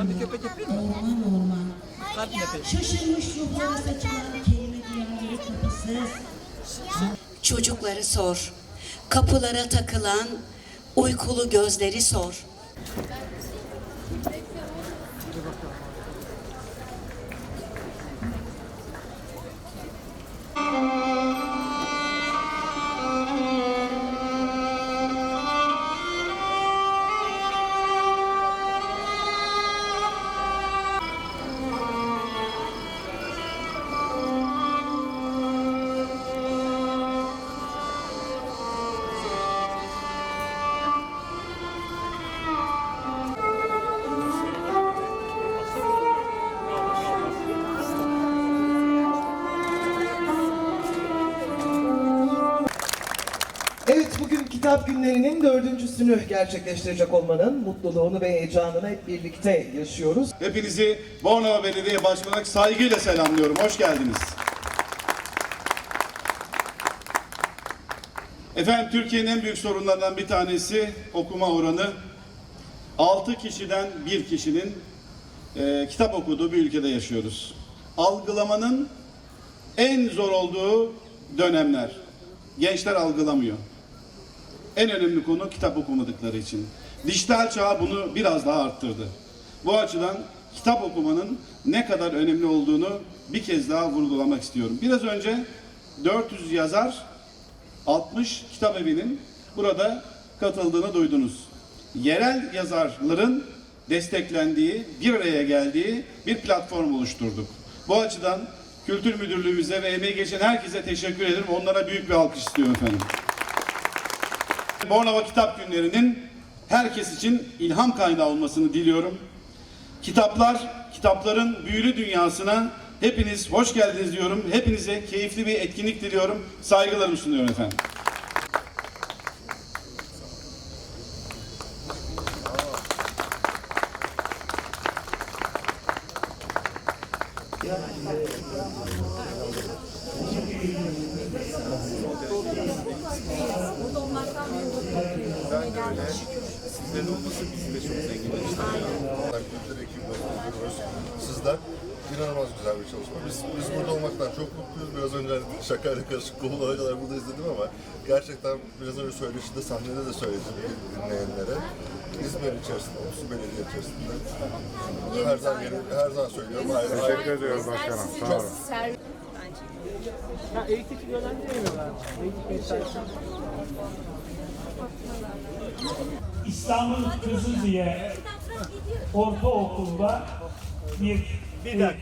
Sana bir köpek yapayım mı? Orman orman. Kalp yapayım. Şaşırmış ruhlara saçılan kelime diyarları kapısız. Çocukları sor. Kapılara takılan uykulu gözleri sor. Bugün kitap günlerinin dördüncüsünü gerçekleştirecek olmanın mutluluğunu ve heyecanını hep birlikte yaşıyoruz. Hepinizi Bornova Belediye Başkanı saygıyla selamlıyorum. Hoş geldiniz. Efendim Türkiye'nin en büyük sorunlarından bir tanesi okuma oranı. 6 kişiden bir kişinin e, kitap okuduğu bir ülkede yaşıyoruz. Algılamanın en zor olduğu dönemler. Gençler algılamıyor. En önemli konu kitap okumadıkları için. Dijital çağ bunu biraz daha arttırdı. Bu açıdan kitap okumanın ne kadar önemli olduğunu bir kez daha vurgulamak istiyorum. Biraz önce 400 yazar 60 kitap evinin burada katıldığını duydunuz. Yerel yazarların desteklendiği, bir araya geldiği bir platform oluşturduk. Bu açıdan Kültür Müdürlüğümüze ve emeği geçen herkese teşekkür ederim. Onlara büyük bir alkış istiyorum efendim. Bornova Kitap Günleri'nin herkes için ilham kaynağı olmasını diliyorum. Kitaplar, kitapların büyülü dünyasına hepiniz hoş geldiniz diyorum. Hepinize keyifli bir etkinlik diliyorum. Saygılarımı sunuyorum efendim. Sizlerin olması bizi de çok zenginleştiriyor. Kültür ekibi. Sizler inanılmaz güzel bir çalışma. Biz, biz burada olmaktan çok mutluyuz. Biraz önce hani şakayla karışık konulara kadar burada izledim ama gerçekten biraz önce söyleşide sahnede de söyledim dinleyenlere. İzmir içerisinde, Otsu Belediye içerisinde her zaman, yeni, her zaman söylüyorum. Teşekkür ediyoruz başkanım. Sağ olun. Ha, eğitim öğrenci veriyorlar. İstersen. İstanbul Kızıldiye Ortaokulu'nda bir, bir